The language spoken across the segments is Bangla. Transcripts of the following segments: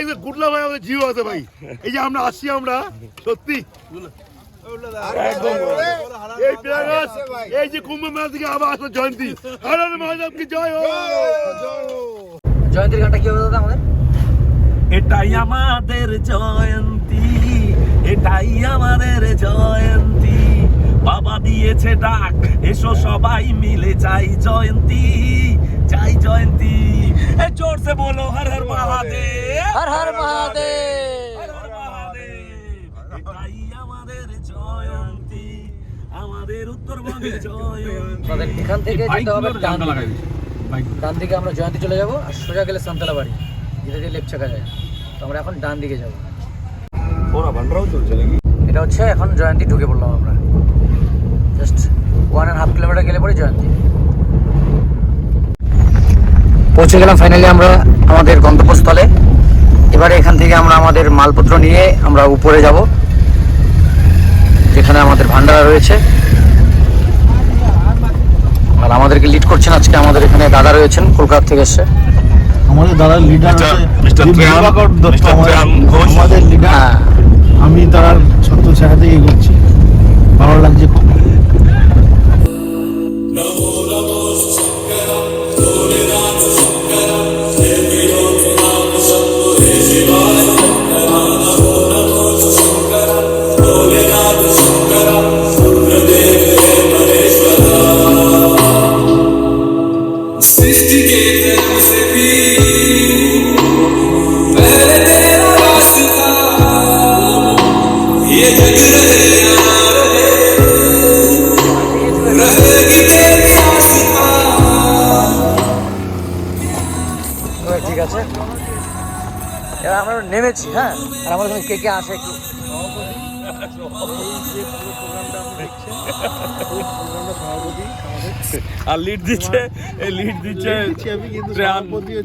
যে ভাই আমাদের জিও আছে ভাই এই যে আমরা আসছি আমরা সত্যি এই যে কুম্ভ মেলা থেকে আবার আসলো জয়ন্তী হরে মহাদেব কি জয় হোক জয়ন্তীর গানটা কি হবে দাদা আমাদের? এটাই আমাদের জয়ন্তী। এটাই আমাদের জয়ন্তী। বাবা দিয়েছে ডাক এসো সবাই মিলে চাই জয়ন্তী চাই জয়ন্তী। এ জোর সে বলো হর হর মহাদেব। হর হর মহাদেব। হর হর মহাদেব। এটাই আমাদের জয়ন্তী আমাদের উত্তরবঙ্গের জয়ন্তী। এখান থেকে যেতে হবে ডান ডান দিকে আমরা জয়ন্তী চলে যাব আর সোজা গেলে সান্তালা বাড়ি যেটা দিয়ে লেপচাকা যায়। তো আমরা এখন ডান দিকে যাব। ওরা ভান্ডারাও চলছে নাকি? এটা হচ্ছে এখন জয়ন্তী ঢুকে পড়লাম আমরা। Just one and half kilometre গেলে পরে জয়ন্তী। পৌঁছে গেলাম ফাইনালি আমরা আমাদের গন্তব্যস্থলে। এবারে এখান থেকে আমরা আমাদের মালপত্র নিয়ে আমরা উপরে যাব যেখানে আমাদের ভান্ডারা রয়েছে। আর আমাদেরকে লিড করছেন আজকে আমাদের এখানে দাদা রয়েছেন কলকাতা থেকে এসছে। আমাদের দাদার লিডার আমাদের- ঘোষ। আমাদের লিডার আমি তার আমরা নেমেছি হ্যাঁ? আর আমাদের এখানে কে কে আসে একটু? আর লিড দিচ্ছে এই লিড দিচ্ছে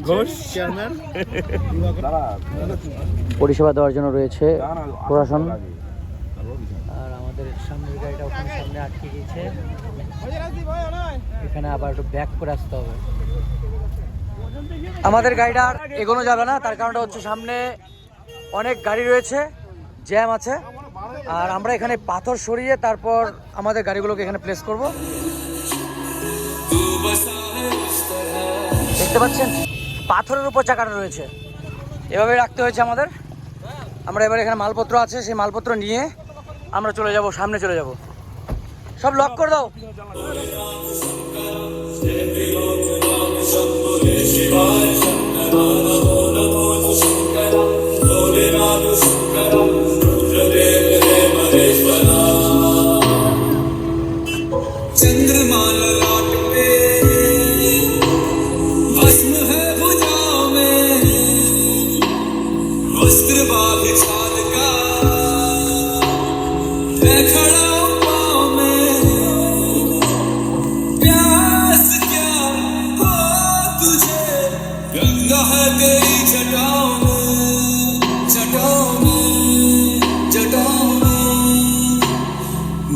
ঘোষ। চেয়ারম্যান পরিষেবা দেওয়ার জন্য রয়েছে প্রশাসন। আর আমাদের সামনের গাড়িটা ওখানে সামনে আটকে গিয়েছে। এখানে আবার একটু ব্যাক করে আসতে হবে। আমাদের গাড়িটা আর এগোনো যাবে না, তার কারণটা হচ্ছে সামনে অনেক গাড়ি রয়েছে, জ্যাম আছে, আর আমরা এখানে পাথর সরিয়ে তারপর আমাদের গাড়িগুলোকে এখানে প্লেস করব। দেখতে পাচ্ছেন? পাথরের উপর চাকাটা রয়েছে। এভাবে রাখতে হয়েছে আমাদের। আমরা এবার এখানে মালপত্র আছে, সেই মালপত্র নিয়ে আমরা চলে যাব, সামনে চলে যাব। সব লক করে দাও। Shivaya Shankara Namo Namo Shankara Dole Madhu Shankara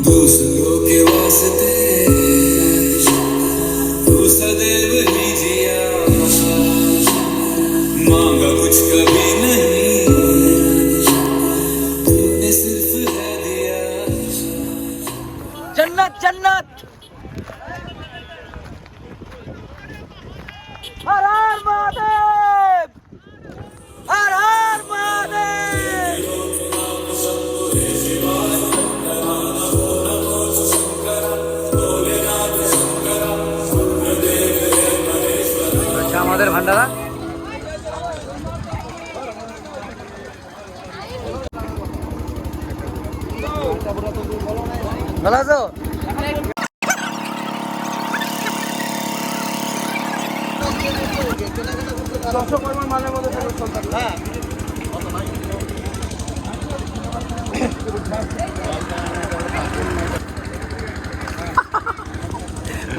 दूसरों के वास्ते तू सदैव ही जिया। मांगा कुछ कभी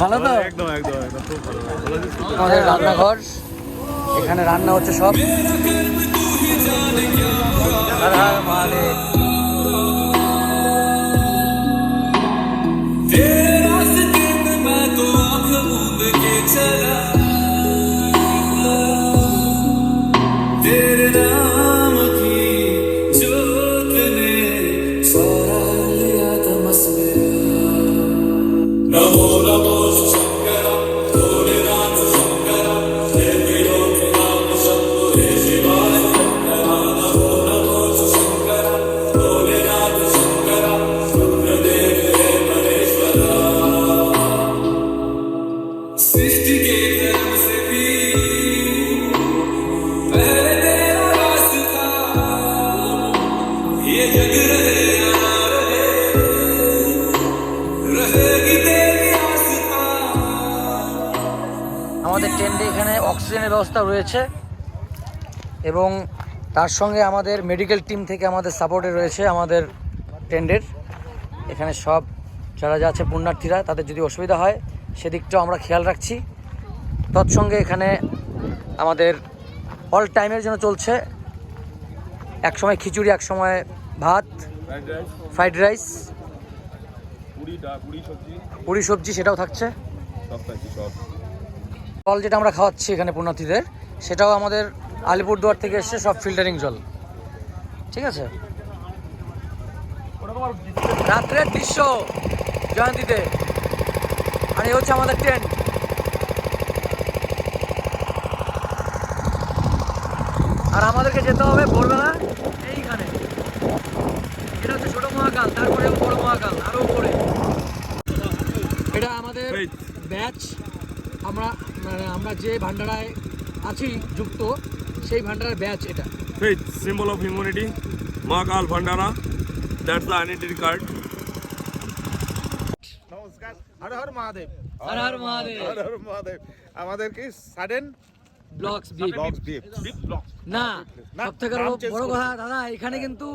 ভালো রান্নাঘর এখানে রান্না হচ্ছে সব। Yeah. আমাদের টেন্টে এখানে অক্সিজেনের ব্যবস্থা রয়েছে এবং তার সঙ্গে আমাদের মেডিকেল টিম থেকে আমাদের সাপোর্টে রয়েছে আমাদের টেন্ডের এখানে সব যারা যা আছে, পুণ্যার্থীরা, তাদের যদি অসুবিধা হয়, সেদিকটাও আমরা খেয়াল রাখছি। তৎসঙ্গে এখানে আমাদের অল টাইমের জন্য চলছে। এক সময় খিচুড়ি এক সময় ভাত ফ্রাইড রাইস পুরি সবজি। সেটাও থাকছে। জল যেটা আমরা খাওয়াচ্ছি এখানে পুণ্যার্থীদের সেটাও আমাদের আলিপুরদুয়ার থেকে এসছে সব ফিল্টারিং জল। ঠিক আছে? রাত্রের দৃশ্য জয়ন্তীতে। আর এ হচ্ছে আমাদের ট্রেন আর আমাদেরকে যেতে হবে ভোরবেলা এইখানে। এটা হচ্ছে ছোট মহাকাল তারপরে বড় মহাকাল আরও উপরে এটা আমাদের. ব্যাচ আমরা মানে আমরা যে ভান্ডারায় আছি যুক্ত সেই ভান্ডারের ব্যাচ এটা Faith, symbol of humanity. Mahakal Bhandara. That's the identity card. নমস্কার হর হর মহাদেব হর হর মহাদেব হর হর মহাদেব আমাদের কি সাডেন ব্লগস বিপ ব্লগস বিপ না না, সব থেকে নাম বড় কথা দাদা এখানে কিন্তু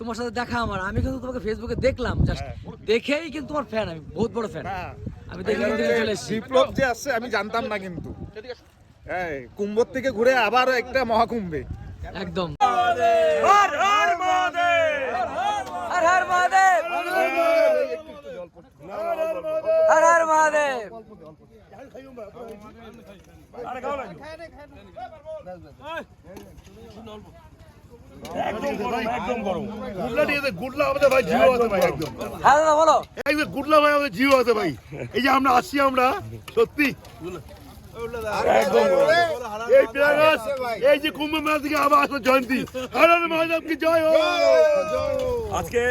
তোমার সাথে দেখা আমার। আমি কিন্তু তোমাকে ফেসবুকে দেখলাম জাস্ট দেখেই কিন্তু তোমার ফ্যান আমি বহুত বড় ফ্যান হ্যাঁ। আমি দেখে চলে এসেছি। বিপ্লব যে আসছে আমি জানতাম না কিন্তু। এই কুম্ভর থেকে ঘুরে আবার একটা মহাকুম্ভে। একদম। হর হর মহাদেব! হর হর মহাদেব! হর হর মহাদেব! একদম গরম গুডলা নিয়ে গুডলা আমাদের ভাই জিও আছে ভাই একদম। হ্যাঁ দাদা বলো। এই গুডলা ভাই আমাদের জিও আছে ভাই। এই যে আমরা আসছি আমরা সত্যি। এই প্রাগাস এই যে কুম্ভ মেলা থেকে আবার আসলো জয়ন্তী। হরণ মহাদেব কি জয় হোক। আজকে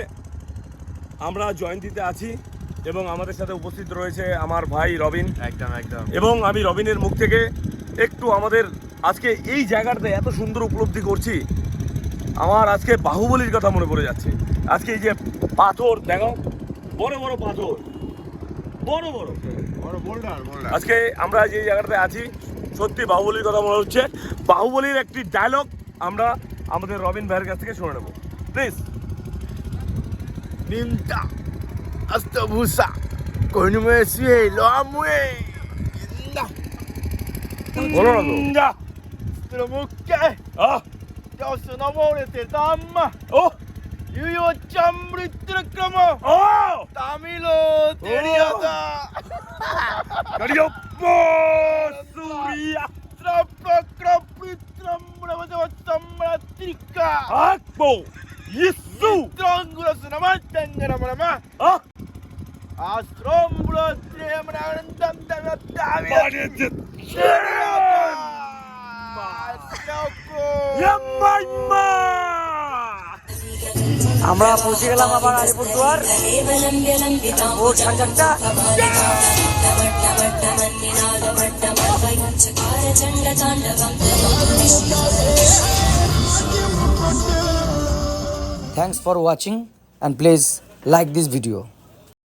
আমরা জয়ন্তীতে আছি এবং আমাদের সাথে উপস্থিত রয়েছে আমার ভাই রবিন। একদম একদম। এবং আমি রবিনের মুখ থেকে একটু আমাদের আজকে এই জায়গাটাতে এত সুন্দর উপলব্ধি করছি আমার আজকে বাহুবলির কথা মনে পড়ে যাচ্ছে। আজকে এই যে পাথর দেখো বড় বড় পাথর বড় বড়। আজকে আমরা যে জায়গাটাতে আছি সত্যি বাহুবলির কথা মনে হচ্ছে। বাহুবলির একটি ডায়লগ আমরা আমাদের রবিন ভাইয়ের কাছ থেকে শুনে নেব। প্লিজ কহিনুমে সুয়ে লোয়ামুয়ে বলো না তো। মুখে আহ। jag har varit till damma. Oh! You you chambri trakama. Oh! Tamilo teriata. Kariyo Surya. Trappa krapri trambra vada tambra trika. Akbo. Yesu. Trangula sunama tangara marama. Ah! Astrombro tremra andam dam dam. Manet. Yeah! আমরা পৌঁছে গেলাম আবার আলিপুরদুয়ার ভোর সাড়ে চারটা Thanks for watching and please like this video.